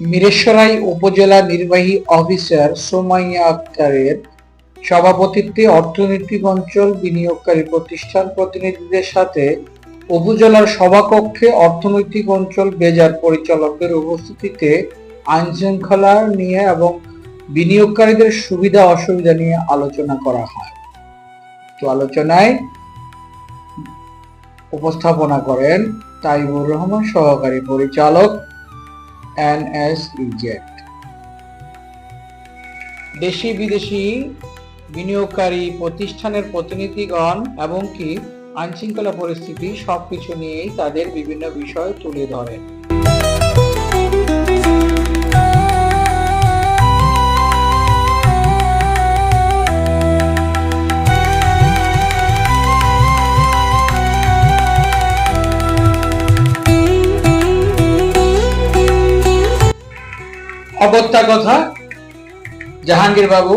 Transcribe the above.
মিরেশ্বরাই উপজেলা নির্বাহী অফিসার সোমাইয়া আক্তারের সভাপতিত্বে অর্থনৈতিক অঞ্চল বিনিয়োগকারী প্রতিষ্ঠান প্রতিনিধিদের সাথে উপজেলার সভাকক্ষে অর্থনৈতিক অঞ্চল বেজার পরিচালকদের উপস্থিতিতে আইন শৃঙ্খলা নিয়ে এবং বিনিয়োগকারীদের সুবিধা অসুবিধা নিয়ে আলোচনা করা হয়। তো আলোচনায় উপস্থাপনা করেন তাইবুর রহমান, সহকারী পরিচালক এনএসইজেড দেশি বিদেশি বিনিয়োগকারী প্রতিষ্ঠানের প্রতিনিধিগণ এবং কি আইনশৃঙ্খলা পরিস্থিতি সবকিছু নিয়েই তাদের বিভিন্ন বিষয় তুলে ধরেন। অগত্যা কথা জাহাঙ্গীর বাবু